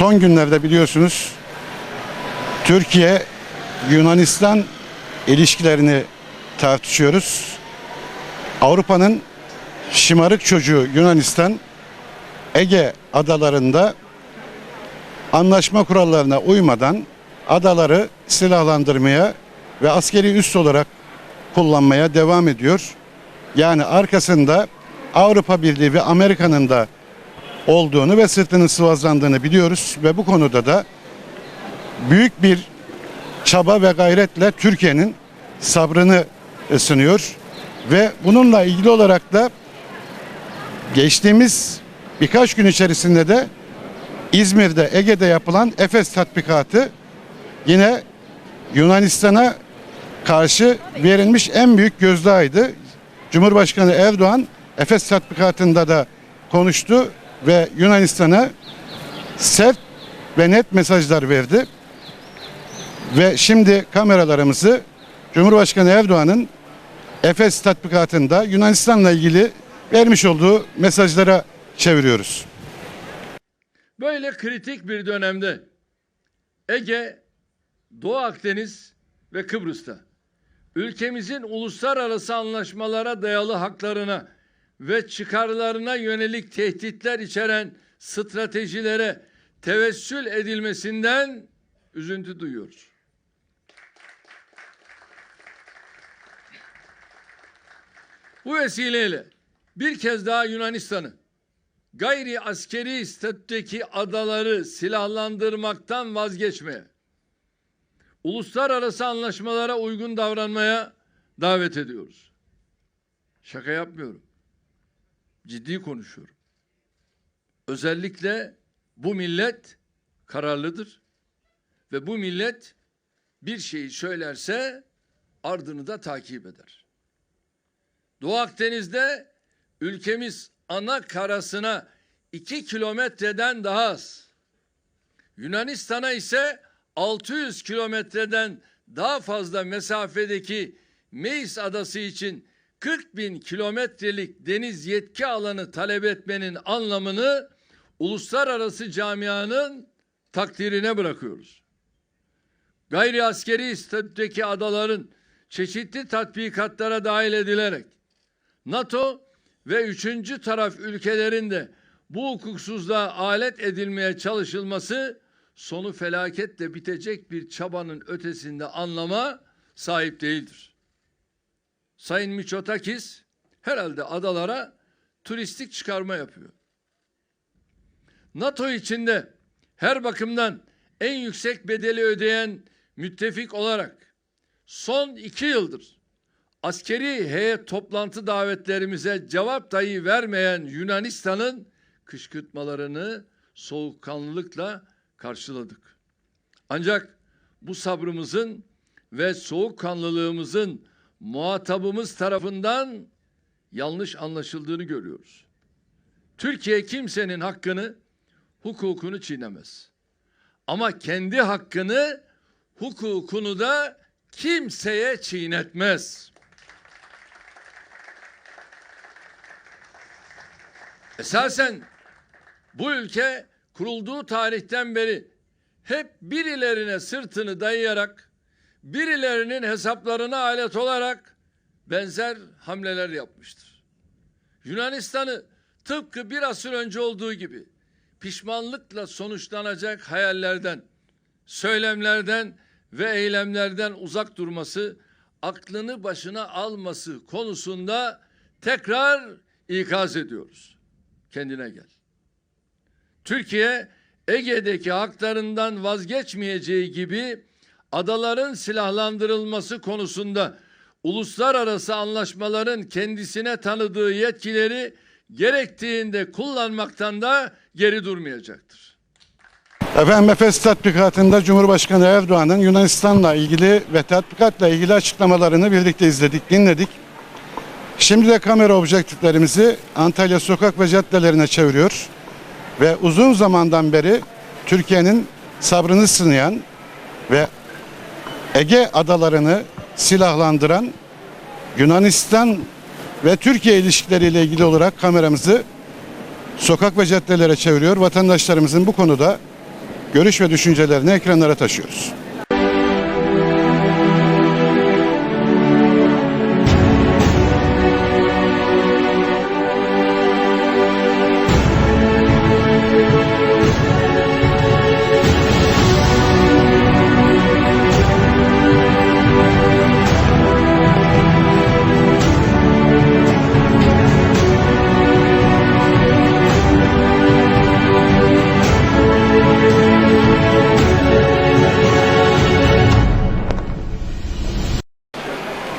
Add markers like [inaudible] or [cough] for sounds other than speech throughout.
son günlerde biliyorsunuz Türkiye Yunanistan ilişkilerini tartışıyoruz. Avrupa'nın şımarık çocuğu Yunanistan Ege adalarında anlaşma kurallarına uymadan adaları silahlandırmaya ve askeri üs olarak kullanmaya devam ediyor. Yani arkasında Avrupa Birliği ve Amerika'nın da olduğunu ve sırtının sıvazlandığını biliyoruz ve bu konuda da büyük bir çaba ve gayretle Türkiye'nin sabrını ısınıyor ve bununla ilgili olarak da geçtiğimiz birkaç gün içerisinde de İzmir'de Ege'de yapılan Efes tatbikatı yine Yunanistan'a karşı verilmiş en büyük gözdağıydı. Cumhurbaşkanı Erdoğan Efes tatbikatında da konuştu ve Yunanistan'a sert ve net mesajlar verdi. Ve şimdi kameralarımızı Cumhurbaşkanı Erdoğan'ın Efes tatbikatında Yunanistan'la ilgili vermiş olduğu mesajlara çeviriyoruz. Böyle kritik bir dönemde Ege, Doğu Akdeniz ve Kıbrıs'ta ülkemizin uluslararası anlaşmalara dayalı haklarına ve çıkarlarına yönelik tehditler içeren stratejilere tevessül edilmesinden üzüntü duyuyoruz. Bu vesileyle bir kez daha Yunanistan'ı gayri askeri statüdeki adaları silahlandırmaktan vazgeçmeye, uluslararası anlaşmalara uygun davranmaya davet ediyoruz. Şaka yapmıyorum. Ciddi konuşuyorum. Özellikle bu millet kararlıdır ve bu millet bir şeyi söylerse ardını da takip eder. Doğu Akdeniz'de ülkemiz ana karasına 2 kilometreden daha az. Yunanistan'a ise 600 kilometreden daha fazla mesafedeki Meis adası için 40 bin kilometrelik deniz yetki alanı talep etmenin anlamını uluslararası camianın takdirine bırakıyoruz. Gayri askeri statüdeki adaların çeşitli tatbikatlara dahil edilerek NATO ve üçüncü taraf ülkelerinde bu hukuksuzluğa alet edilmeye çalışılması sonu felaketle bitecek bir çabanın ötesinde anlama sahip değildir. Sayın Miçotakis herhalde adalara turistik çıkarma yapıyor. NATO içinde her bakımdan en yüksek bedeli ödeyen müttefik olarak son iki yıldır askeri heyet toplantı davetlerimize cevap dahi vermeyen Yunanistan'ın kışkırtmalarını soğukkanlılıkla karşıladık. Ancak bu sabrımızın ve soğukkanlılığımızın muhatabımız tarafından yanlış anlaşıldığını görüyoruz. Türkiye kimsenin hakkını, hukukunu çiğnemez. Ama kendi hakkını, hukukunu da kimseye çiğnetmez. Esasen bu ülke kurulduğu tarihten beri hep birilerine sırtını dayayarak, birilerinin hesaplarına alet olarak benzer hamleler yapmıştır. Yunanistan'ı tıpkı bir asır önce olduğu gibi pişmanlıkla sonuçlanacak hayallerden, söylemlerden ve eylemlerden uzak durması, aklını başına alması konusunda tekrar ikaz ediyoruz. Kendine gel. Türkiye Ege'deki haklarından vazgeçmeyeceği gibi adaların silahlandırılması konusunda uluslararası anlaşmaların kendisine tanıdığı yetkileri gerektiğinde kullanmaktan da geri durmayacaktır. Efendim Efes tatbikatında Cumhurbaşkanı Erdoğan'ın Yunanistan'la ilgili ve tatbikatla ilgili açıklamalarını birlikte izledik, dinledik. Şimdi de kamera objektiflerimizi Antalya sokak ve caddelerine çeviriyor. Ve uzun zamandan beri Türkiye'nin sabrını sınayan ve Ege adalarını silahlandıran Yunanistan ve Türkiye ilişkileriyle ilgili olarak kameramızı sokak ve caddelere çeviriyor. Vatandaşlarımızın bu konuda görüş ve düşüncelerini ekranlara taşıyoruz.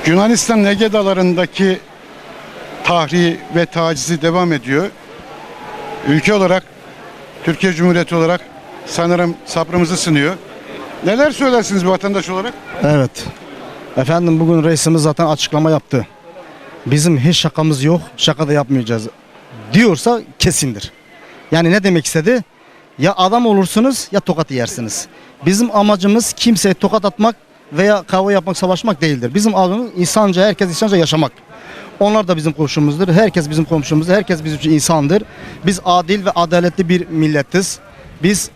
Yunanistan Ege Daları'ndaki tahriği ve tacizi devam ediyor. Ülke olarak, Türkiye Cumhuriyeti olarak sanırım sabrımızı sınıyor. Neler söylersiniz vatandaş olarak? Evet. Efendim bugün reisimiz zaten açıklama yaptı. Bizim hiç şakamız yok, şaka da yapmayacağız diyorsa kesindir. Yani ne demek istedi? Ya adam olursunuz ya tokat yersiniz. Bizim amacımız kimseye tokat atmak veya kavga yapmak, savaşmak değildir. Bizim amacımız insanca, herkes insanca yaşamak. Onlar da bizim komşumuzdur. Herkes bizim komşumuzdur. Herkes bizim için insandır. Biz adil ve adaletli bir milletiz. Biz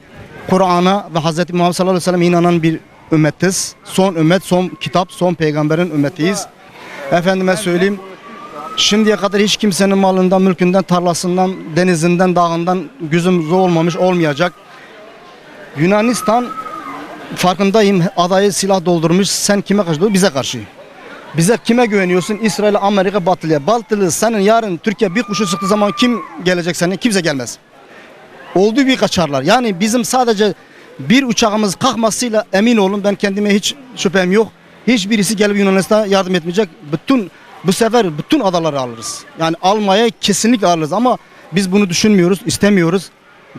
Kur'an'a ve Hz. Muhammed sallallahu aleyhi ve sellem inanan bir ümmetiz. Son ümmet, son kitap, son peygamberin ümmetiyiz. Efendime söyleyeyim. Şimdiye kadar hiç kimsenin malından, mülkünden, tarlasından, denizinden, dağından gözümüz olmamış, olmayacak. Yunanistan farkındayım adayı silah doldurmuş. Sen kime karşı? Bize karşı. Bize kime güveniyorsun? İsrail, Amerika, Batılı'ya. Batılı senin yarın Türkiye bir kuşu sıktığı zaman kim gelecek senin? Kimse gelmez. Olduğu bir kaçarlar. Yani bizim sadece bir uçağımız kalkmasıyla emin olun ben kendime hiç şüphem yok. Hiçbirisi gelip Yunanistan'a yardım etmeyecek. Bütün bu sefer bütün adaları alırız. Yani almaya kesinlikle alırız ama biz bunu düşünmüyoruz, istemiyoruz.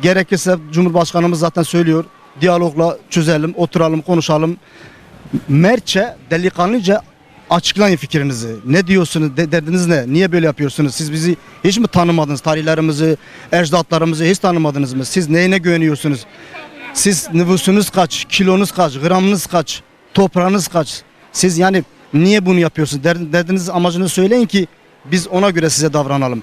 Gerekirse Cumhurbaşkanımız zaten söylüyor. Diyalogla çözelim, oturalım, konuşalım. Mertçe, delikanlıca açıklayın fikrinizi. Ne diyorsunuz, de- derdiniz ne? Niye böyle yapıyorsunuz? Siz bizi hiç mi tanımadınız? Tarihlerimizi, ecdatlarımızı hiç tanımadınız mı? Siz neyine güveniyorsunuz? Siz nüfusunuz kaç, kilonuz kaç, gramınız kaç, toprağınız kaç? Siz yani niye bunu yapıyorsunuz? Der- Derdiniz amacını söyleyin ki biz ona göre size davranalım.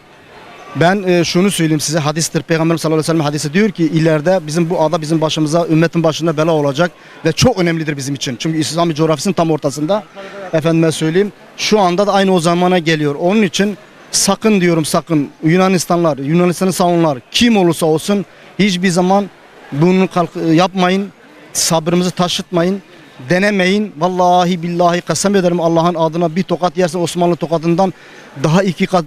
Ben e, şunu söyleyeyim size hadistir. Peygamberimiz sallallahu aleyhi ve sellem hadisi diyor ki ileride bizim bu ada bizim başımıza ümmetin başında bela olacak ve çok önemlidir bizim için. Çünkü İslam coğrafyasının tam ortasında. Efendime söyleyeyim şu anda da aynı o zamana geliyor. Onun için sakın diyorum sakın Yunanistanlar, Yunanistan'ı savunlar kim olursa olsun hiçbir zaman bunu yapmayın. Sabrımızı taşıtmayın. Denemeyin. Vallahi billahi kasem ederim Allah'ın adına bir tokat yersin Osmanlı tokatından daha iki kat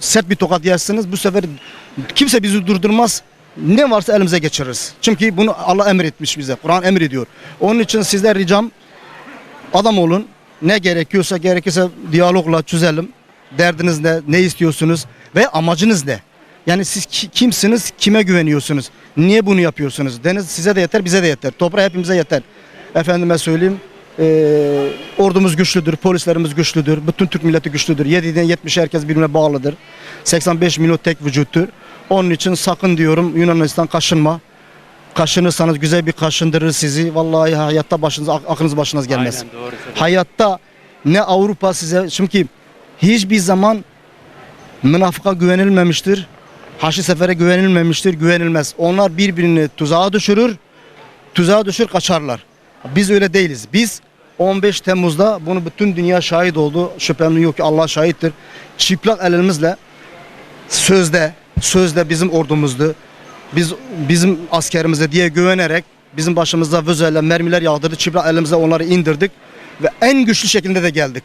sert bir tokat yersiniz. Bu sefer kimse bizi durdurmaz. Ne varsa elimize geçiririz. Çünkü bunu Allah emretmiş bize. Kur'an emrediyor. Onun için sizler ricam adam olun. Ne gerekiyorsa gerekirse diyalogla çözelim. Derdiniz ne? Ne istiyorsunuz? Ve amacınız ne? Yani siz ki- kimsiniz? Kime güveniyorsunuz? Niye bunu yapıyorsunuz? Deniz size de yeter, bize de yeter. Toprağı hepimize yeter. Efendime söyleyeyim. eee, ordumuz güçlüdür, polislerimiz güçlüdür, bütün Türk milleti güçlüdür. 7'den 70'e herkes birbirine bağlıdır. 85 milyon tek vücuttur. Onun için sakın diyorum Yunanistan kaşınma. Kaşınırsanız güzel bir kaşındırır sizi. Vallahi hayatta başınız ak- aklınız başınız gelmez. Aynen, doğru. Hayatta ne Avrupa size çünkü hiçbir zaman münafıka güvenilmemiştir. Haçlı sefere güvenilmemiştir, güvenilmez. Onlar birbirini tuzağa düşürür, tuzağa düşür kaçarlar. Biz öyle değiliz. Biz 15 Temmuz'da bunu bütün dünya şahit oldu. Şüphem yok ki Allah şahittir. Çıplak elimizle sözde, sözde bizim ordumuzdu. Biz bizim askerimize diye güvenerek bizim başımıza vözeyle mermiler yağdırdı. Çıplak elimize onları indirdik ve en güçlü şekilde de geldik.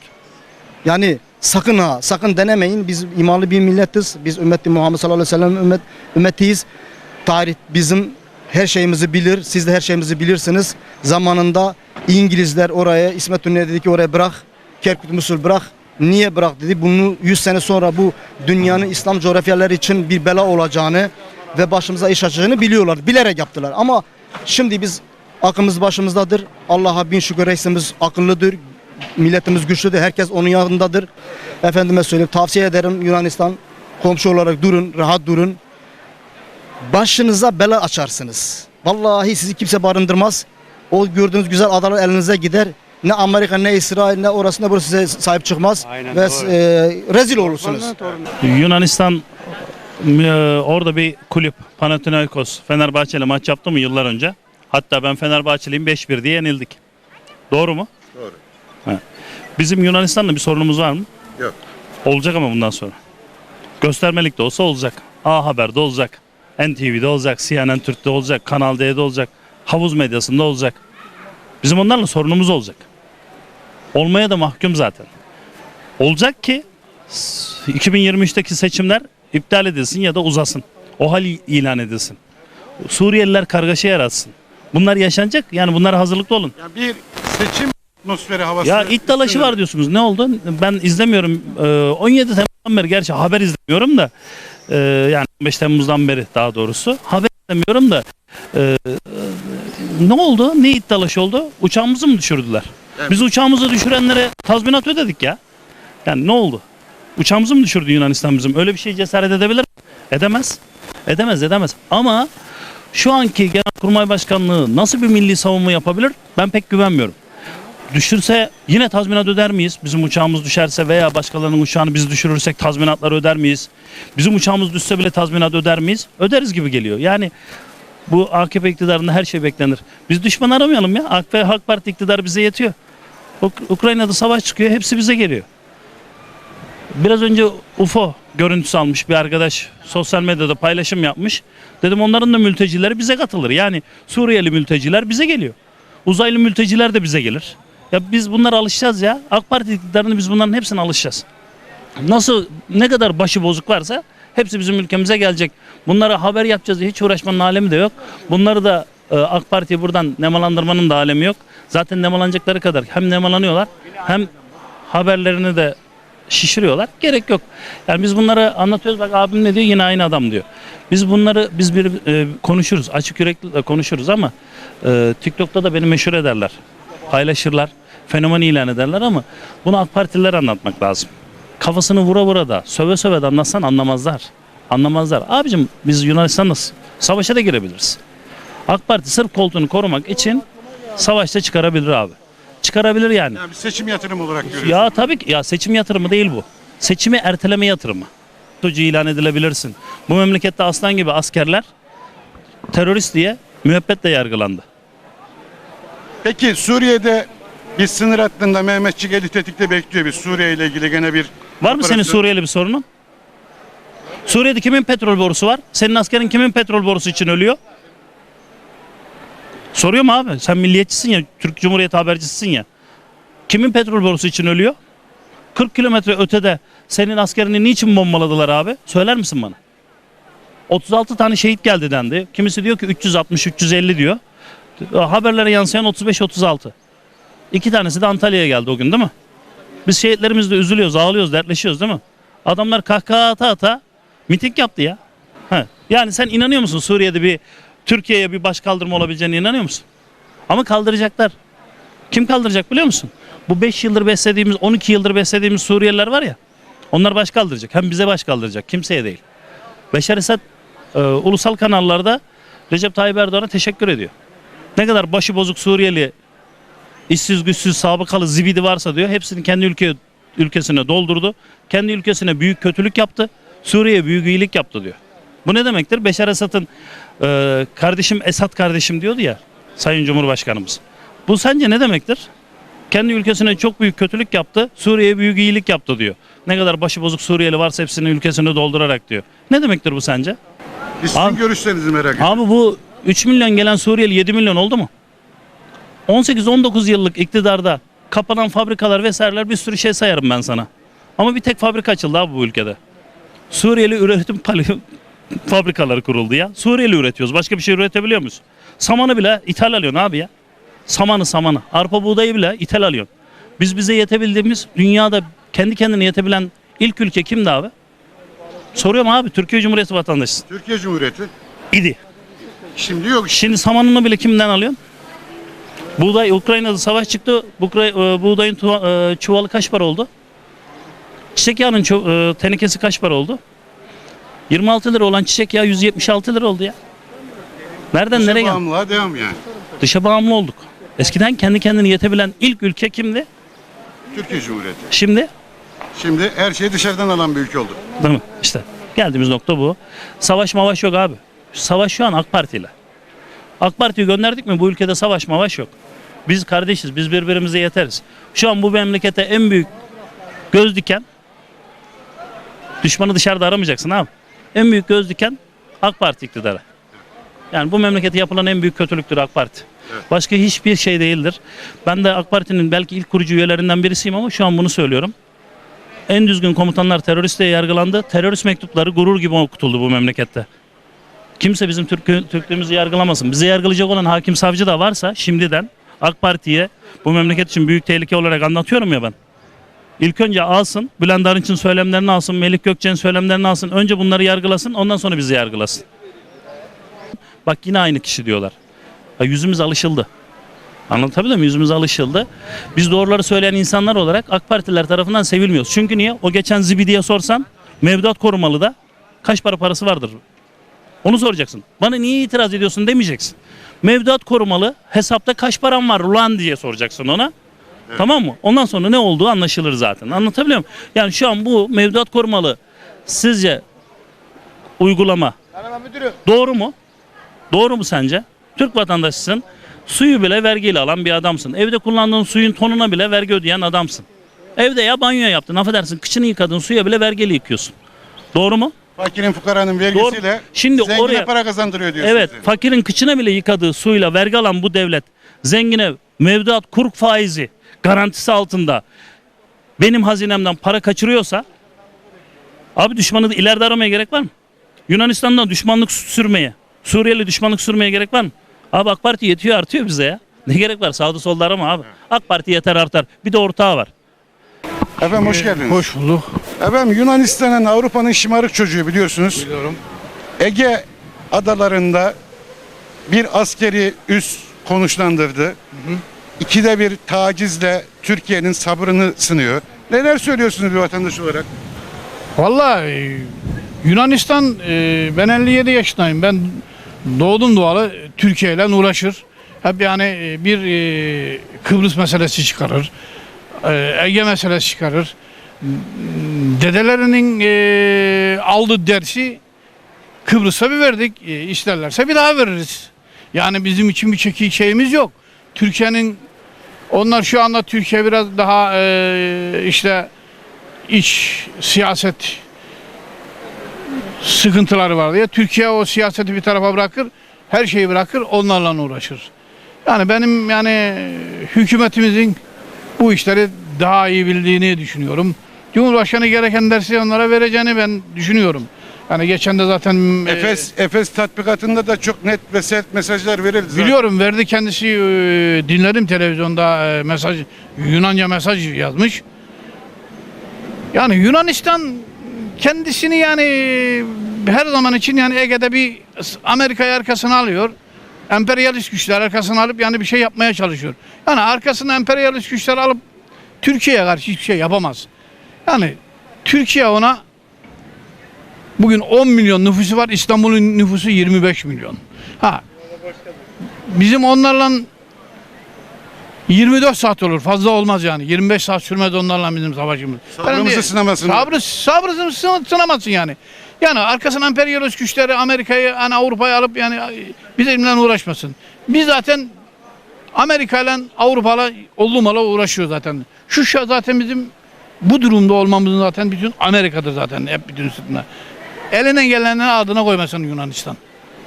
Yani sakın ha, sakın denemeyin. Biz imanlı bir milletiz. Biz ümmeti Muhammed sallallahu aleyhi ve sellem ümmet, ümmetiyiz. Tarih bizim her şeyimizi bilir. Siz de her şeyimizi bilirsiniz. Zamanında İngilizler oraya İsmet İnönü dedi ki oraya bırak. Kerkük Musul bırak. Niye bırak dedi. Bunu 100 sene sonra bu dünyanın İslam coğrafyaları için bir bela olacağını ve başımıza iş açacağını biliyorlar. Bilerek yaptılar. Ama şimdi biz aklımız başımızdadır. Allah'a bin şükür reisimiz akıllıdır. Milletimiz güçlüdür. Herkes onun yanındadır. Efendime söyleyeyim tavsiye ederim Yunanistan komşu olarak durun, rahat durun. Başınıza bela açarsınız. Vallahi sizi kimse barındırmaz. O gördüğünüz güzel adalar elinize gider. Ne Amerika ne İsrail ne orası ne burası size sahip çıkmaz. Aynen, Ve doğru. e, rezil olursunuz. Yunanistan e, orada bir kulüp Panathinaikos Fenerbahçe ile maç yaptı mı yıllar önce? Hatta ben Fenerbahçeliyim 5-1 diye yenildik. Doğru mu? Doğru. Bizim Yunanistan'da bir sorunumuz var mı? Yok. Olacak ama bundan sonra. Göstermelik de olsa olacak. A Haber'de olacak. NTV'de olacak. CNN Türk'te olacak. Kanal D'de olacak. Havuz medyasında olacak. Bizim onlarla sorunumuz olacak. Olmaya da mahkum zaten. Olacak ki s- 2023'teki seçimler iptal edilsin ya da uzasın. O hal ilan edilsin. Suriyeliler kargaşa yaratsın. Bunlar yaşanacak. Yani bunlara hazırlıklı olun. Yani bir seçim atmosferi havası. Ya it dalaşı var diyorsunuz. Ne oldu? Ben izlemiyorum. Ee, 17 Temmuz'dan beri gerçi haber izlemiyorum da e, yani 15 Temmuz'dan beri daha doğrusu haber izlemiyorum da e, ne oldu? Ne it dalaşı oldu? Uçağımızı mı düşürdüler? Evet. Biz uçağımızı düşürenlere tazminat ödedik ya. Yani ne oldu? Uçağımızı mı düşürdü Yunanistan bizim? Öyle bir şey cesaret edebilir mi? Edemez. Edemez, edemez. Ama şu anki Genelkurmay Başkanlığı nasıl bir milli savunma yapabilir? Ben pek güvenmiyorum düşürse yine tazminat öder miyiz? Bizim uçağımız düşerse veya başkalarının uçağını biz düşürürsek tazminatları öder miyiz? Bizim uçağımız düşse bile tazminat öder miyiz? Öderiz gibi geliyor. Yani bu AKP iktidarında her şey beklenir. Biz düşman aramayalım ya. AKP Halk Parti iktidarı bize yetiyor. Uk- Ukrayna'da savaş çıkıyor. Hepsi bize geliyor. Biraz önce UFO görüntüsü almış bir arkadaş sosyal medyada paylaşım yapmış. Dedim onların da mültecileri bize katılır. Yani Suriyeli mülteciler bize geliyor. Uzaylı mülteciler de bize gelir. Ya biz bunlara alışacağız ya. AK Parti iktidarını biz bunların hepsine alışacağız. Nasıl ne kadar başı bozuk varsa hepsi bizim ülkemize gelecek. Bunlara haber yapacağız hiç uğraşmanın alemi de yok. Bunları da e, AK Parti'yi buradan nemalandırmanın da alemi yok. Zaten nemalanacakları kadar hem nemalanıyorlar hem haberlerini de şişiriyorlar. Gerek yok. Yani biz bunları anlatıyoruz. Bak abim ne diyor? Yine aynı adam diyor. Biz bunları biz bir e, konuşuruz. Açık yürekli konuşuruz ama e, TikTok'ta da beni meşhur ederler. Paylaşırlar. Fenomen ilan ederler ama bunu AK Partililer anlatmak lazım. Kafasını vura vura da söve söve de anlatsan anlamazlar. Anlamazlar. Abicim biz Yunanistan'la s- savaşa da girebiliriz. AK Parti sırf koltuğunu korumak için savaşta çıkarabilir abi. Çıkarabilir yani. Yani bir seçim yatırım olarak görüyorsunuz. Ya tabii ki ya seçim yatırımı değil bu. Seçimi erteleme yatırımı. Çocuğu ilan edilebilirsin. Bu memlekette aslan gibi askerler terörist diye müebbetle yargılandı. Peki Suriye'de bir sınır hattında Mehmetçik eli tetikte bekliyor bir Suriye ile ilgili gene bir Var mı senin. Suriyeli bir sorunun? Suriye'de kimin petrol borusu var? Senin askerin kimin petrol borusu için ölüyor? Soruyorum abi. Sen milliyetçisin ya, Türk Cumhuriyeti habercisisin ya. Kimin petrol borusu için ölüyor? 40 kilometre ötede senin askerini niçin bombaladılar abi? Söyler misin bana? 36 tane şehit geldi dendi. Kimisi diyor ki 360 350 diyor. Haberlere yansıyan 35 36. İki tanesi de Antalya'ya geldi o gün değil mi? Biz şehitlerimizle üzülüyoruz, ağlıyoruz, dertleşiyoruz değil mi? Adamlar kahkaha ata ata miting yaptı ya. Ha. Yani sen inanıyor musun Suriye'de bir Türkiye'ye bir baş kaldırma olabileceğine inanıyor musun? Ama kaldıracaklar. Kim kaldıracak biliyor musun? Bu 5 yıldır beslediğimiz, 12 yıldır beslediğimiz Suriyeliler var ya. Onlar baş kaldıracak. Hem bize baş kaldıracak. Kimseye değil. Beşar Esad e, ulusal kanallarda Recep Tayyip Erdoğan'a teşekkür ediyor. Ne kadar başı bozuk Suriyeli işsiz güçsüz sabıkalı zibidi varsa diyor hepsini kendi ülke ülkesine doldurdu. Kendi ülkesine büyük kötülük yaptı. Suriye'ye büyük iyilik yaptı diyor. Bu ne demektir? Beşar Esad'ın e, kardeşim Esad kardeşim diyordu ya Sayın Cumhurbaşkanımız. Bu sence ne demektir? Kendi ülkesine çok büyük kötülük yaptı. Suriye'ye büyük iyilik yaptı diyor. Ne kadar başıbozuk Suriyeli varsa hepsini ülkesine doldurarak diyor. Ne demektir bu sence? Biz sizin görüşlerinizi merak ediyorum. Abi bu 3 milyon gelen Suriyeli 7 milyon oldu mu? 18-19 yıllık iktidarda kapanan fabrikalar vesaireler bir sürü şey sayarım ben sana. Ama bir tek fabrika açıldı abi bu ülkede. Suriyeli üretim [laughs] fabrikaları kuruldu ya. Suriyeli üretiyoruz. Başka bir şey üretebiliyor muyuz? Samanı bile ithal alıyorsun abi ya. Samanı samanı. Arpa buğdayı bile ithal alıyorsun. Biz bize yetebildiğimiz dünyada kendi kendine yetebilen ilk ülke kimdi abi? Soruyorum abi Türkiye Cumhuriyeti vatandaşısın. Türkiye Cumhuriyeti İdi. şimdi yok. Şimdi samanını bile kimden alıyorsun? Buğday Ukrayna'da savaş çıktı. E, buğdayın e, çuvalı kaç para oldu? Çiçek yağının e, tenekesi kaç para oldu? 26 lira olan çiçek yağı 176 lira oldu ya. Nereden nereye geldi? Bağımlılığa devam yani. Dışa bağımlı olduk. Eskiden kendi kendine yetebilen ilk ülke kimdi? Türkiye Cumhuriyeti. Şimdi Şimdi her şeyi dışarıdan alan bir ülke oldu. Değil mi? İşte geldiğimiz nokta bu. Savaş mavaş yok abi. Savaş şu an AK Parti ile. AK Parti'yi gönderdik mi bu ülkede savaş mavaş yok. Biz kardeşiz, biz birbirimize yeteriz. Şu an bu memlekete en büyük göz diken düşmanı dışarıda aramayacaksın abi. En büyük göz diken AK Parti iktidarı. Yani bu memlekete yapılan en büyük kötülüktür AK Parti. Başka hiçbir şey değildir. Ben de AK Parti'nin belki ilk kurucu üyelerinden birisiyim ama şu an bunu söylüyorum. En düzgün komutanlar terörist diye yargılandı. Terörist mektupları gurur gibi okutuldu bu memlekette. Kimse bizim Türk, Türklüğümüzü yargılamasın. Bizi yargılayacak olan hakim savcı da varsa şimdiden AK Parti'ye bu memleket için büyük tehlike olarak anlatıyorum ya ben. İlk önce alsın, Bülent Arınç'ın söylemlerini alsın, Melik Gökçe'nin söylemlerini alsın. Önce bunları yargılasın, ondan sonra bizi yargılasın. Bak yine aynı kişi diyorlar. Ya yüzümüz alışıldı. Anlatabiliyor muyum? Yüzümüz alışıldı. Biz doğruları söyleyen insanlar olarak AK Partiler tarafından sevilmiyoruz. Çünkü niye? O geçen Zibidi'ye sorsan mevduat korumalı da kaç para parası vardır? Onu soracaksın. Bana niye itiraz ediyorsun demeyeceksin. Mevduat korumalı hesapta kaç param var ulan diye soracaksın ona. Tamam mı? Ondan sonra ne olduğu anlaşılır zaten. Anlatabiliyor muyum? Yani şu an bu mevduat korumalı sizce uygulama doğru mu? Doğru mu sence? Türk vatandaşısın. Suyu bile vergiyle alan bir adamsın. Evde kullandığın suyun tonuna bile vergi ödeyen adamsın. Evde ya banyo yaptın affedersin kıçını yıkadın suya bile vergili yıkıyorsun. Doğru mu? Fakirin fukaranın vergisiyle Şimdi zengine oraya- para kazandırıyor diyorsunuz. Evet yani. fakirin kıçına bile yıkadığı suyla vergi alan bu devlet zengine mevduat kurk faizi garantisi altında benim hazinemden para kaçırıyorsa abi düşmanı ileride aramaya gerek var mı? Yunanistan'dan düşmanlık sürmeye, Suriyeli düşmanlık sürmeye gerek var mı? Abi AK Parti yetiyor artıyor bize ya. Ne gerek var sağda solda arama abi. AK Parti yeter artar. Bir de ortağı var. Efendim hoş geldiniz. Hoş bulduk. Efendim Yunanistan'ın Avrupa'nın şımarık çocuğu biliyorsunuz. Biliyorum. Ege adalarında bir askeri üs konuşlandırdı. İkide bir tacizle Türkiye'nin sabrını sınıyor. Neler söylüyorsunuz bir vatandaş olarak? Vallahi Yunanistan e, ben 57 yaşındayım. Ben doğdum doğalı Türkiye ile uğraşır. Hep yani e, bir e, Kıbrıs meselesi çıkarır. E, Ege meselesi çıkarır. Dedelerinin e, aldığı dersi Kıbrıs'a bir verdik. E, isterlerse bir daha veririz. Yani bizim için bir çekik şeyimiz yok. Türkiye'nin onlar şu anda Türkiye biraz daha e, işte iç siyaset sıkıntıları var diye Türkiye o siyaseti bir tarafa bırakır, her şeyi bırakır, onlarla uğraşır. Yani benim yani hükümetimizin bu işleri daha iyi bildiğini düşünüyorum. Cumhurbaşkanı gereken dersi onlara vereceğini ben düşünüyorum. Yani geçen de zaten e, Efes, Efes tatbikatında da çok net ve sert mesajlar verildi. zaten. Biliyorum verdi kendisi e, dinledim televizyonda e, mesaj Yunanca mesaj yazmış. Yani Yunanistan kendisini yani her zaman için yani Ege'de bir Amerika'yı arkasına alıyor. Emperyalist güçler arkasına alıp yani bir şey yapmaya çalışıyor. Yani arkasına emperyalist güçler alıp Türkiye'ye karşı hiçbir şey yapamaz. Yani Türkiye ona bugün 10 milyon nüfusu var. İstanbul'un nüfusu 25 milyon. Ha Bizim onlarla 24 saat olur. Fazla olmaz yani. 25 saat sürmez onlarla bizim savaşımız. Sabrımızı Ben de- sınamasınlar. Sabrı, sabrımızı sın- sınamasın yani. Yani arkasından emperyalist güçleri Amerika'yı, hani Avrupa'yı alıp yani bizimle uğraşmasın. Biz zaten Amerika ile Avrupa'la olmalı uğraşıyor zaten. Şu şey zaten bizim bu durumda olmamızın zaten bütün Amerika'dır zaten hep bütün sırtına. Eline gelenin adına koymasın Yunanistan.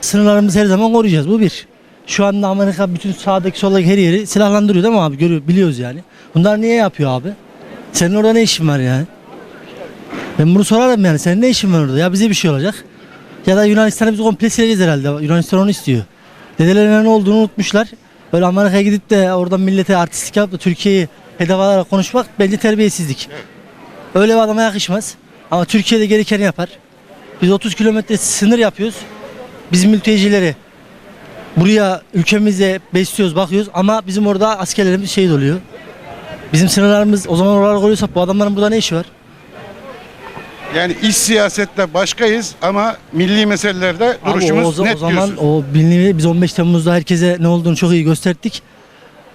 Sınırlarımızı her zaman koruyacağız. Bu bir. Şu anda Amerika bütün sağdaki soldaki her yeri silahlandırıyor değil mi abi? Görüyor, biliyoruz yani. Bunlar niye yapıyor abi? Senin orada ne işin var yani? Ben bunu sorarım yani. Senin ne işin var orada? Ya bize bir şey olacak. Ya da Yunanistan'ı biz komple sileceğiz herhalde. Yunanistan onu istiyor. Dedelerine ne olduğunu unutmuşlar. Böyle Amerika'ya gidip de oradan millete artistlik yapıp da Türkiye'yi hedef konuşmak bence terbiyesizlik. Öyle bir adama yakışmaz. Ama Türkiye'de gerekeni yapar. Biz 30 kilometre sınır yapıyoruz. Bizim mültecileri buraya ülkemize besliyoruz, bakıyoruz ama bizim orada askerlerimiz şehit oluyor. Bizim sınırlarımız o zaman oralara koyuyorsak bu adamların burada ne işi var? Yani iç siyasette başkayız ama milli meselelerde Abi duruşumuz o, o, net o zaman diyorsunuz. o bilinmeyi biz 15 Temmuz'da herkese ne olduğunu çok iyi gösterdik.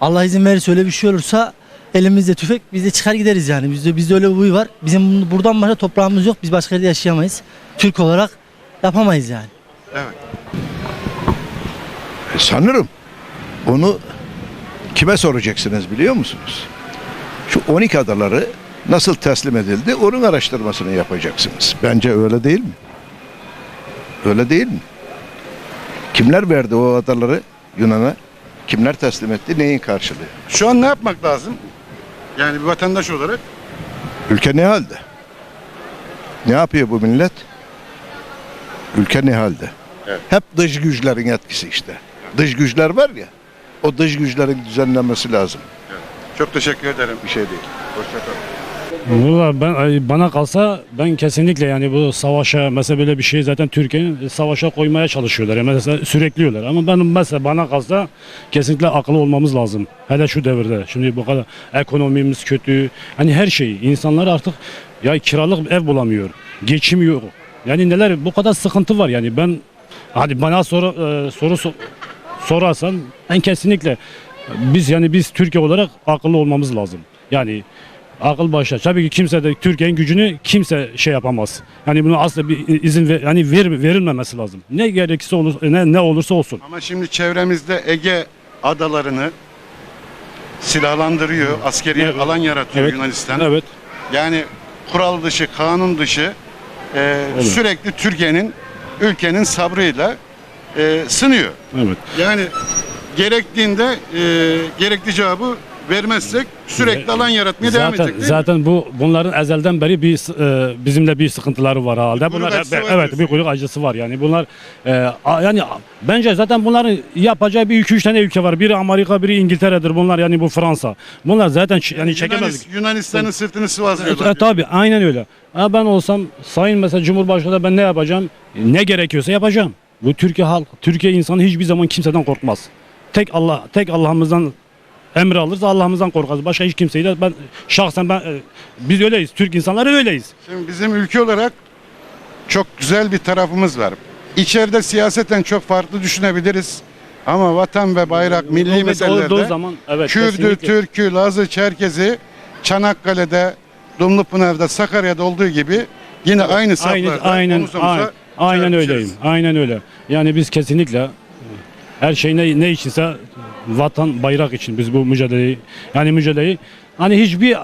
Allah izin verirse öyle bir şey olursa elimizde tüfek biz de çıkar gideriz yani. Bizde bizde öyle bir huy var. Bizim buradan başka toprağımız yok. Biz başka yerde yaşayamayız. Türk olarak yapamayız yani. Sanırım bunu kime soracaksınız biliyor musunuz? Şu 12 adaları nasıl teslim edildi onun araştırmasını yapacaksınız. Bence öyle değil mi? Öyle değil mi? Kimler verdi o adaları Yunan'a? Kimler teslim etti? Neyin karşılığı? Şu an ne yapmak lazım? Yani bir vatandaş olarak Ülke ne halde? Ne yapıyor bu millet? Ülke ne halde? Evet. Hep dış güçlerin etkisi işte. Dış güçler var ya, o dış güçlerin düzenlenmesi lazım. çok teşekkür ederim. Bir şey değil. Hoşçakalın. Valla ben bana kalsa ben kesinlikle yani bu savaşa mesela böyle bir şey zaten Türkiye'nin savaşa koymaya çalışıyorlar. Yani mesela sürekliyorlar. Ama ben mesela bana kalsa kesinlikle akıllı olmamız lazım. Hele şu devirde. Şimdi bu kadar ekonomimiz kötü. Hani her şey. insanlar artık ya kiralık ev bulamıyor. Geçim yok. Yani neler bu kadar sıkıntı var yani ben hadi bana soru e, soru so- sorarsan ben kesinlikle biz yani biz Türkiye olarak akıllı olmamız lazım. Yani akıl başlar. Tabii ki kimse de Türkiye'nin gücünü kimse şey yapamaz. Yani bunu asla bir izin ver, yani ver, verilmemesi lazım. Ne gerekirse olur ne, ne olursa olsun. Ama şimdi çevremizde Ege adalarını silahlandırıyor, askeri Evet. alan yaratıyor Evet. Yunanistan. Evet. Yani kural dışı, kanun dışı e, Evet. sürekli Türkiye'nin ülkenin sabrıyla e, sınıyor. Evet. Yani gerektiğinde e, gerekli cevabı vermezsek sürekli alan yaratmaya devam Zaten edecek değil mi? zaten bu bunların ezelden beri bir e, bizimle bir sıkıntıları var halde. Bunlar var evet diyorsun. bir kuyruk acısı var yani. Bunlar e, a- yani bence zaten bunların yapacağı bir iki üç tane ülke var. Biri Amerika, biri İngiltere'dir. Bunlar yani bu Fransa. Bunlar zaten yani çekemez. Yunanis- Yunanistan'ın sırtını sıvazlıyorlar. Evet, tabii aynen öyle. Ha, ben olsam sayın mesela Cumhurbaşkanı ben ne yapacağım? Ne gerekiyorsa yapacağım. Bu Türkiye halk, Türkiye insanı hiçbir zaman kimseden korkmaz. Tek Allah, tek Allah'ımızdan emri alırız, Allah'ımızdan korkarız. Başka hiç kimseyi de ben şahsen ben e, biz öyleyiz. Türk insanları öyleyiz. Şimdi bizim ülke olarak çok güzel bir tarafımız var. İçeride siyaseten çok farklı düşünebiliriz. Ama vatan ve bayrak, milli Olduğu meselelerde zaman evet Kürdü, kesinlikle. Türkü, Lazı, Çerkezi Çanakkale'de, Dumlupınar'da, Sakarya'da olduğu gibi yine aynı saflarda Aynen aynen omuz omuza aynen, aynen çarpışırız. öyleyim. Aynen öyle. Yani biz kesinlikle her şey ne, ne içinse vatan bayrak için biz bu mücadeleyi yani mücadeleyi hani hiçbir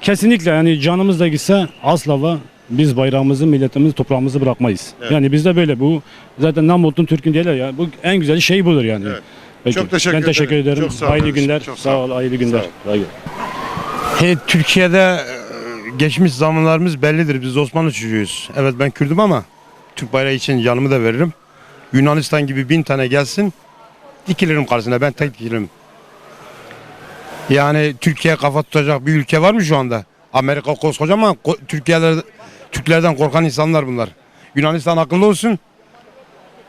kesinlikle yani canımız da gitse asla ve biz bayrağımızı, milletimizi, toprağımızı bırakmayız. Evet. Yani bizde böyle bu zaten namutun Türk'ün diyorlar ya. Bu en güzel şey budur yani. Evet. Peki. Çok teşekkür ben teşekkür ederim. ederim. Çok sağ ol hayırlı günler. Çok sağ sağ ol. Hayırlı günler. Sağ ol. Hayırlı. He, Türkiye'de e, geçmiş zamanlarımız bellidir. Biz Osmanlı çocuğuyuz. Evet ben Kürdüm ama Türk bayrağı için canımı da veririm. Yunanistan gibi bin tane gelsin dikilirim karşısına. Ben tek dikilirim. Yani Türkiye kafa tutacak bir ülke var mı şu anda? Amerika koskoca ama ko- Türkiye'ler, Türklerden korkan insanlar bunlar. Yunanistan akıllı olsun.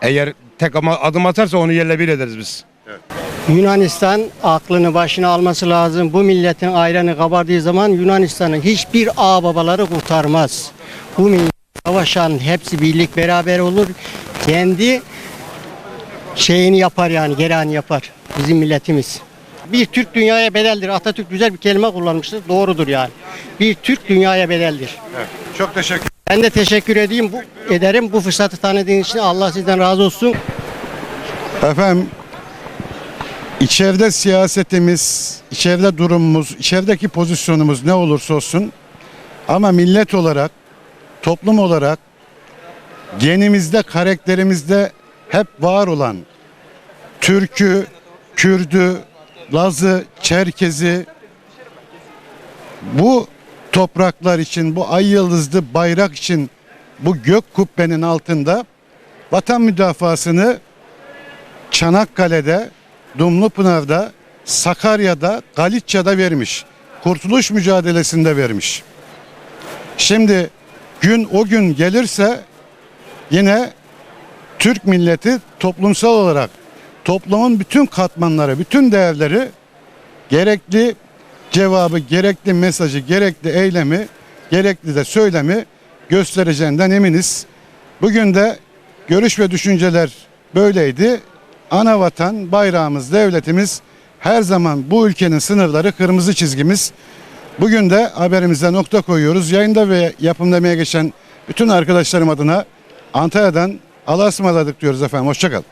Eğer tek adım atarsa onu yerle bir ederiz biz. Yunanistan aklını başına alması lazım. Bu milletin ayranı kabardığı zaman Yunanistan'ın hiçbir ağ babaları kurtarmaz. Bu millet savaşan hepsi birlik beraber olur. Kendi şeyini yapar yani gereğini yapar. Bizim milletimiz. Bir Türk dünyaya bedeldir. Atatürk güzel bir kelime kullanmıştır. Doğrudur yani. Bir Türk dünyaya bedeldir. Çok teşekkür Ben de teşekkür edeyim bu, ederim bu fırsatı tanıdığınız için. Allah sizden razı olsun. Efendim içeride siyasetimiz, içeride durumumuz, içerideki pozisyonumuz ne olursa olsun ama millet olarak, toplum olarak genimizde, karakterimizde hep var olan Türk'ü, Kürd'ü, Laz'ı, Çerkez'i bu topraklar için, bu ay yıldızlı bayrak için bu gök kubbenin altında vatan müdafasını Çanakkale'de, Dumlupınar'da, Sakarya'da, Galicia'da vermiş. Kurtuluş mücadelesinde vermiş. Şimdi gün o gün gelirse yine Türk milleti toplumsal olarak toplumun bütün katmanları, bütün değerleri gerekli cevabı, gerekli mesajı, gerekli eylemi, gerekli de söylemi göstereceğinden eminiz. Bugün de görüş ve düşünceler böyleydi. Ana vatan, bayrağımız, devletimiz her zaman bu ülkenin sınırları kırmızı çizgimiz. Bugün de haberimize nokta koyuyoruz. Yayında ve yapımda emeğe geçen bütün arkadaşlarım adına Antalya'dan Allah'a ısmarladık diyoruz efendim. Hoşçakalın.